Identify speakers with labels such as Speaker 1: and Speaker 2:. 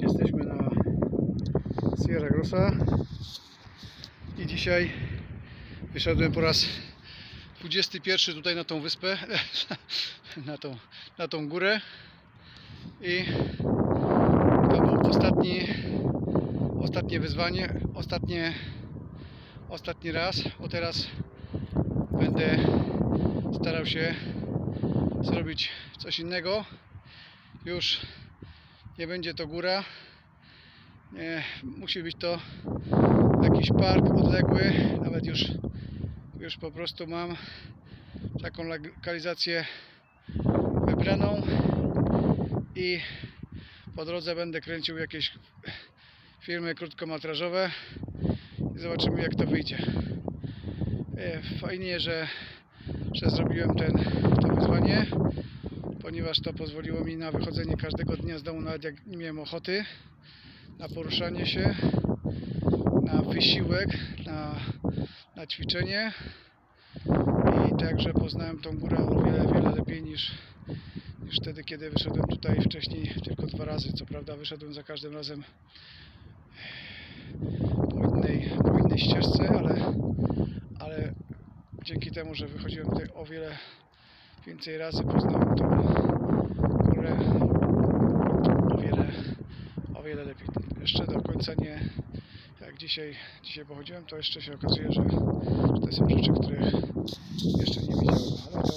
Speaker 1: Jesteśmy na Sierra Grossa. I dzisiaj wyszedłem po raz 21 tutaj na tą wyspę, na tą, na tą górę. I to był ostatni, ostatnie wyzwanie, ostatnie, ostatni raz, bo teraz będę starał się zrobić coś innego. Już nie będzie to góra. Nie, musi być to jakiś park odległy. Nawet już, już po prostu mam taką lokalizację wybraną i po drodze będę kręcił jakieś filmy krótkometrażowe i zobaczymy jak to wyjdzie. E, Fajnie, że, że zrobiłem ten, to wyzwanie, ponieważ to pozwoliło mi na wychodzenie każdego dnia z domu, nawet jak nie miałem ochoty, na poruszanie się, na wysiłek, na, na ćwiczenie i także poznałem tą górę o wiele, wiele lepiej niż, niż wtedy, kiedy wyszedłem tutaj wcześniej tylko dwa razy. Co prawda wyszedłem za każdym razem po innej, po innej ścieżce, ale, ale dzięki temu, że wychodziłem tutaj o wiele więcej razy, poznałem tą górę o wiele, o wiele lepiej. Jeszcze do końca nie, jak dzisiaj, dzisiaj pochodziłem, to jeszcze się okazuje, że, że to są rzeczy, których jeszcze nie widziałem, ale